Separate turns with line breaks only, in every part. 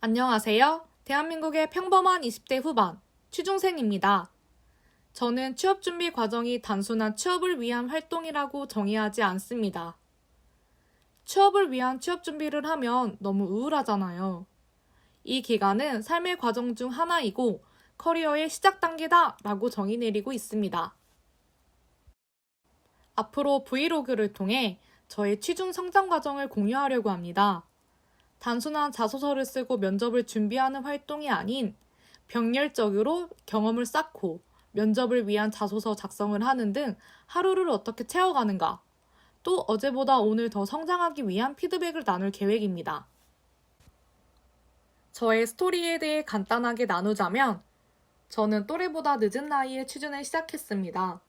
안녕하세요. 대한민국의 평범한 20대 후반, 취중생입니다. 저는 취업 준비 과정이 단순한 취업을 위한 활동이라고 정의하지 않습니다. 취업을 위한 취업 준비를 하면 너무 우울하잖아요. 이 기간은 삶의 과정 중 하나이고 커리어의 시작 단계다 라고 정의 내리고 있습니다. 앞으로 브이로그를 통해 저의 취중 성장 과정을 공유하려고 합니다. 단순한 자소서를 쓰고 면접을 준비하는 활동이 아닌 병렬적으로 경험을 쌓고 면접을 위한 자소서 작성을 하는 등 하루를 어떻게 채워가는가, 또 어제보다 오늘 더 성장하기 위한 피드백을 나눌 계획입니다. 저의 스토리에 대해 간단하게 나누자면, 저는 또래보다 늦은 나이에 취준을 시작했습니다.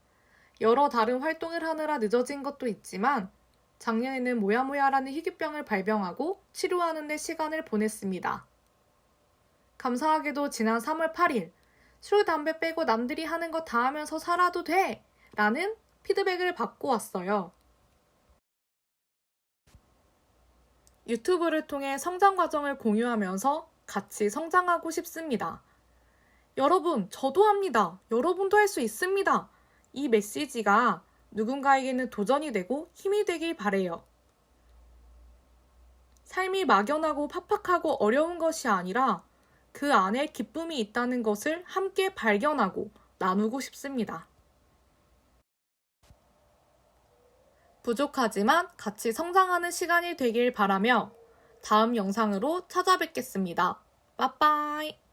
여러 다른 활동을 하느라 늦어진 것도 있지만, 작년에는 모야모야라는 희귀병을 발병하고 치료하는 데 시간을 보냈습니다. 감사하게도 지난 3월 8일, 술, 담배 빼고 남들이 하는 거 다 하면서 살아도 돼! 라는 피드백을 받고 왔어요. 유튜브를 통해 성장 과정을 공유하면서 같이 성장하고 싶습니다. 여러분, 저도 합니다. 여러분도 할 수 있습니다. 이 메시지가 누군가에게는 도전이 되고 힘이 되길 바래요. 삶이 막연하고 팍팍하고 어려운 것이 아니라 그 안에 기쁨이 있다는 것을 함께 발견하고 나누고 싶습니다. 부족하지만 같이 성장하는 시간이 되길 바라며 다음 영상으로 찾아뵙겠습니다. 빠빠이!